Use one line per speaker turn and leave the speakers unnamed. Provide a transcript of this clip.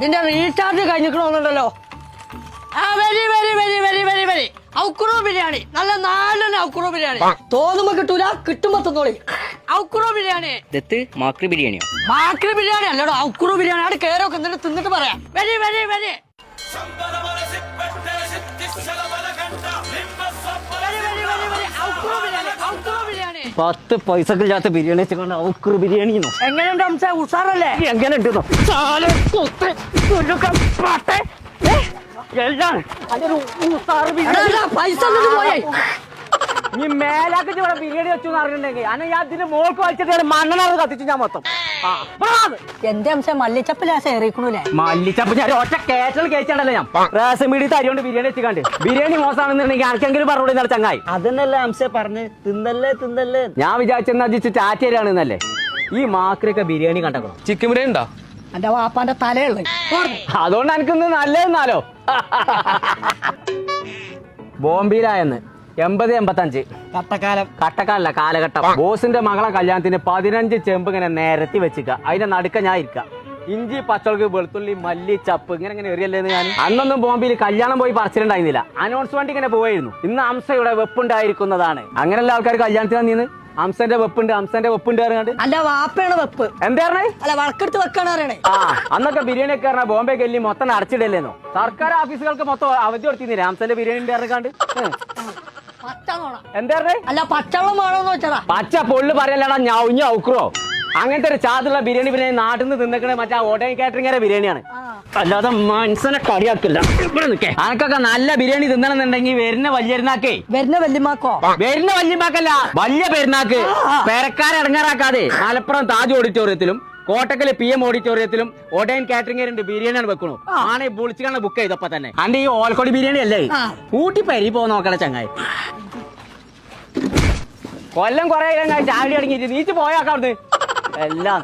നിന്റെ റീചാർജ് കഴിഞ്ഞിക്കണമെന്നുണ്ടല്ലോ ആ വരി വരി വരി വരി വരി വരി. ഔക്കുറോ ബിരിയാണി. നല്ല നാലെണ്ണ ഔക്കുറോ ബിരിയാണി. തോന്നുമ്പോ കിട്ടൂല കിട്ടുമ്പോ തിന്നോളി. ഔക്കുറോ ബിരിയാണി.
ദത്ത് മാക്രി ബിരിയാണിയോ?
മാക്രി ബിരിയാണി അല്ലടോ ഔക്കുറോ ബിരിയാണി. അവിടെ കയറൊക്കെ എന്നിട്ട് തിന്നിട്ട് പറയാം. വരി വരി വരി,
പത്ത് പൈസക്ക് ഇല്ലാത്ത ബിരിയാണി വെച്ചാൽ അവക്ക് ബിരിയാണി
എങ്ങനെയുണ്ട് അംസ? ഉഷാറല്ലേ
എങ്ങനെ ഉണ്ടെന്നോ എല്ലാം.
പൈസ പോയേ
നീ മേലാക്കി ഇവിടെ ബിരിയാണി വെച്ചു അറിഞ്ഞിട്ടുണ്ടെങ്കിൽ. അന്നെ ഞാൻ ഇതിന്റെ മോൾക്ക് വലിച്ചിട്ട് മണ്ണെണ്ണ കത്തിച്ചു ഞാൻ മൊത്തം.
എന്റെ അംശ മല്ലിച്ചപ്പിലാശ ഏറിക്കണൂലേ
മല്ലിച്ചപ്പ് ഞാൻ ഒറ്റ കേറ്റൽ കേച്ചാണല്ലോ ഞാൻ. റേഷൻ മീഡിയ തരിയോണ്ട് ബിരിയാണി വെച്ചിക്കാണ്ട്. ബിരിയാണി മോശമാണെന്നുണ്ടെങ്കിൽ ആർക്കെങ്കിലും പറഞ്ഞോളൂ നല്ല ചങ്ങായി? അതന്നല്ലേ അംശ പറഞ്ഞ്? തിന്നല്ലേ തിന്നല്ലേ? ഞാൻ വിചാരിച്ചെന്നാ ജിച്ച് ചാറ്റേരാണെന്നല്ലേ ഈ മാക്രിയൊക്കെ ബിരിയാണി കണ്ടോ
ചിക്കൻ ബിരിയാണി ഉണ്ടോ?
എന്റെ വാപ്പാന്റെ തലയുള്ളു.
അതുകൊണ്ട് എനിക്കൊന്ന് നല്ലതെന്നാലോ? ബോംബെയിലായെന്ന്. എൺപത് എൺപത്തഞ്ച്.
കട്ടക്കാലം.
കട്ടക്കാലല്ല കാലഘട്ടം. ബോസിന്റെ മകളെ കല്യാണത്തിന് പതിനഞ്ച് ചെമ്പ് ഇങ്ങനെ നിരത്തി വെച്ചിക്ക. അതിന്റെ നടുക്ക ഞാൻ ഇരിക്ക. ഇഞ്ചി പച്ചളക്ക് വെളുത്തുള്ളി മല്ലി ചപ്പ് ഇങ്ങനെ ഇങ്ങനെ എറിയല്ലേന്ന് ഞാൻ? അന്നൊന്നും ബോംബെയിൽ കല്യാണം പോയി പറിച്ചിട്ടുണ്ടായിരുന്നില്ല. അനൗൺസ്മെന്റ് ഇങ്ങനെ പോവായിരുന്നു. ഇന്ന് അംസയുടെ വെപ്പുണ്ടായിരിക്കുന്നതാണ്. അങ്ങനെയുള്ള ആൾക്കാർ കല്യാണത്തിന് നിന്ന് അംസന്റെ വെപ്പുണ്ട് അംസന്റെ വെപ്പുണ്ട് അറിയാണ്ട്
അല്ല വാപ്പയാണ് വെപ്പ്.
എന്താണ്
അല്ല വളക്കെടുത്ത് വെക്കാണ് അറിയണേ
ആ അന്നൊക്കെ ബിരിയാണി ഒക്കെ പറഞ്ഞാൽ ബോംബെ കല്ലി മൊത്തം അടച്ചിടല്ലേന്നോ സർക്കാർ ഓഫീസുകൾക്ക് മൊത്തം അവധി കൊടുത്തിരുന്നില്ലേ? അംസന്റെ ബിരിയാണി ഉണ്ട്
പച്ചവള
എന്താ
അല്ല വെച്ചതാ.
പച്ച പൊള്ളു ഔക്രോ അങ്ങനത്തെ ഒരു ചാതുള്ള ബിരിയാണി പിന്നെ നാട്ടിൽ നിന്ന് തിന്നക്കണേ മറ്റേ ഓട്ടോൻ കാറ്ററിംഗിന്റെ ബിരിയാണിയാണ്. അല്ലാതെ മനസ്സിനെ കളിയാക്കില്ല. അനക്കൊക്കെ നല്ല ബിരിയാണി തിന്നണമെന്നുണ്ടെങ്കിൽ വരുന്ന വലിയ പെരുന്നാക്കേ
വരുന്ന വല്യമാക്കോ
വരുന്ന വല്യമാക്കല്ല വലിയ പെരുന്നാക്ക്. പെരക്കാരെ ഇടങ്ങാറാക്കാതെ മലപ്പുറം താജ് ഓഡിറ്റോറിയത്തിലും കോട്ടക്കൽ പി എം ഓഡിറ്റോറിയത്തിലും ഒടയൻ കാറ്ററിംഗ് ബിരിയാണിയാണ് വെക്കണു. ആണ് വിളിച്ചാണ് ബുക്ക് ചെയ്തപ്പോ തന്നെ. അന്റെ ഈ ഓൽക്കൊടി ബിരിയാണി അല്ലേ. കൂട്ടി പരി പോ നോക്കണ ചങ്ങായി. കൊല്ലം കൊറേ ചാടി അടങ്ങിയിട്ട് നീച്ച് പോയാക്കാം എല്ലാം.